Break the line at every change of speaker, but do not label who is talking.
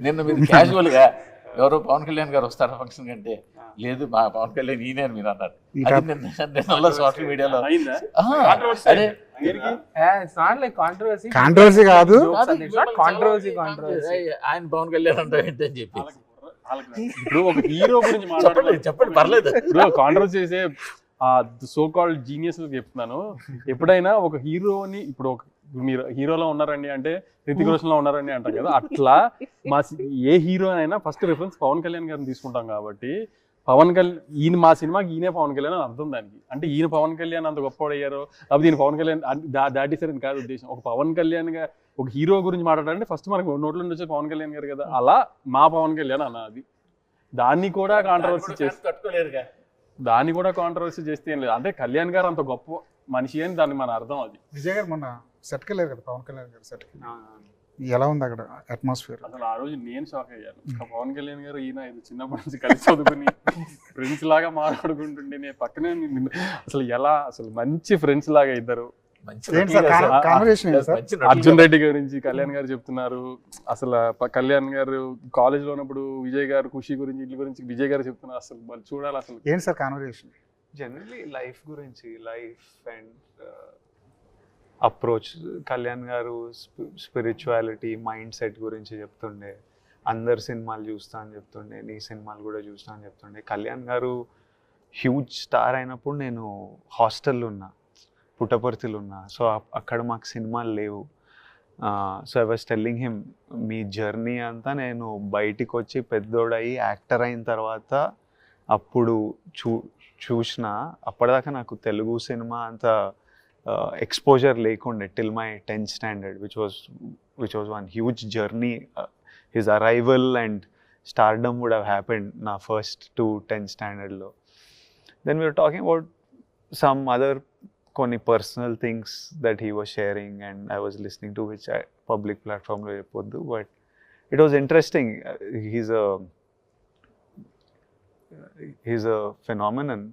నిన్న మీరు క్యాజువల్గా ఎవరో పవన్ కళ్యాణ్ గారు వస్తారా ఫంక్షన్ కంటే. లేదు మా పవన్ కళ్యాణ్ ఈయనే అని మీరు అన్నారు. నిన్న సోషల్ మీడియాలో అదే.
కాంట్రవర్సీ
కాదు.
కాంట్రవర్సీ
ఆయన పవన్ కళ్యాణ్ అంటే ఏంటని చెప్పి
ఇప్పుడు ఒక హీరో గురించి
చెప్పండి
మాట్లాడాలి
చెప్పండి పర్లేదు.
కాంట్రవర్సీ చేసే ఆ సో కాల్డ్ జీనియస్ చెప్తున్నాను. ఎప్పుడైనా ఒక హీరోని ఇప్పుడు ఒక మీరు హీరోలో ఉన్నారండి అంటే రితిక్ రోషన్లో ఉన్నారండి అంటాం కదా. అట్లా మా ఏ హీరో అయినా ఫస్ట్ రిఫరెన్స్ పవన్ కళ్యాణ్ గారిని తీసుకుంటాం కాబట్టి పవన్ కళ్యాణ్ ఈయన మా సినిమాకి ఈయనే పవన్ కళ్యాణ్ అని అర్థం దానికి. అంటే ఈయన పవన్ కళ్యాణ్ అంత గొప్ప అయ్యారో లేకపోతే ఈయన పవన్ కళ్యాణ్ దాటి సరే కాదు ఉద్దేశం. ఒక పవన్ కళ్యాణ్గా ఒక హీరో గురించి మాట్లాడాలంటే ఫస్ట్ మనకు నోట్లో నుంచి వచ్చే పవన్ కళ్యాణ్ గారు కదా. అలా మా పవన్ కళ్యాణ్ అన్న అది. దాన్ని కూడా కాంట్రవర్సీ చేసి
తట్టుకోలేరుగా.
దాన్ని కూడా కాంట్రవర్సీ చేస్తే ఏం లేదు. అంటే కళ్యాణ్ గారు అంత గొప్ప మనిషి అని దాన్ని మన అర్థం అది.
విజయ్ గారు మొన్న సెట్కి వెళ్ళారు కదా పవన్ కళ్యాణ్ గారు సెట్కి ఎలా ఉంది అక్కడ అట్మాస్ఫియర్
అసలు ఆ రోజు నేను షాక్ అయ్యాను. పవన్ కళ్యాణ్ గారు ఈయన ఇది చిన్నప్పటి నుంచి కలిసి చదువుకుని ఫ్రెండ్స్ లాగా మాట్లాడుకుంటుంటే నేను పక్కనే అసలు ఎలా అసలు మంచి ఫ్రెండ్స్ లాగా ఇద్దరు. అర్జున్. రెడ్డి గురించి కళ్యాణ్ గారు చెప్తున్నారు. అసలు కళ్యాణ్ గారు కాలేజ్లో ఉన్నప్పుడు విజయ్ గారు ఖుషి గురించి వీటి గురించి విజయ్ గారు చెప్తున్నారు. అసలు వాళ్ళు చూడాలి అసలు.
ఏంటి సార్ కాన్వర్సేషన్
జనరలీ లైఫ్ గురించి లైఫ్ అండ్ అప్రోచ్ కళ్యాణ్ గారు స్పిరిచువాలిటీ మైండ్ సెట్ గురించి చెప్తుండే. అందరు సినిమాలు చూస్తా అని చెప్తుండే. నీ సినిమాలు కూడా చూస్తా అని చెప్తుండే. కళ్యాణ్ గారు హ్యూజ్ స్టార్ అయినప్పుడు నేను హాస్టల్లో ఉన్నా. పుట్టపర్తిలో ఉన్నా సో అక్కడ మాకు సినిమాలు లేవు. So I was telling him me journey అంతా నేను బయటికి వచ్చి పెద్దోడయి యాక్టర్ అయిన తర్వాత అప్పుడు చూ చూసిన అప్పటిదాకా నాకు తెలుగు సినిమా అంత ఎక్స్పోజర్ లేకుండే till my tenth standard which was which was one huge journey his arrival and stardom would have happened నా first to tenth స్టాండర్డ్లో then we are talking about some other కొన్ని personal things that he was sharing and I was listening to which public ప్లాట్ఫామ్లో చెప్పొద్దు but it was interesting he's a he's a phenomenon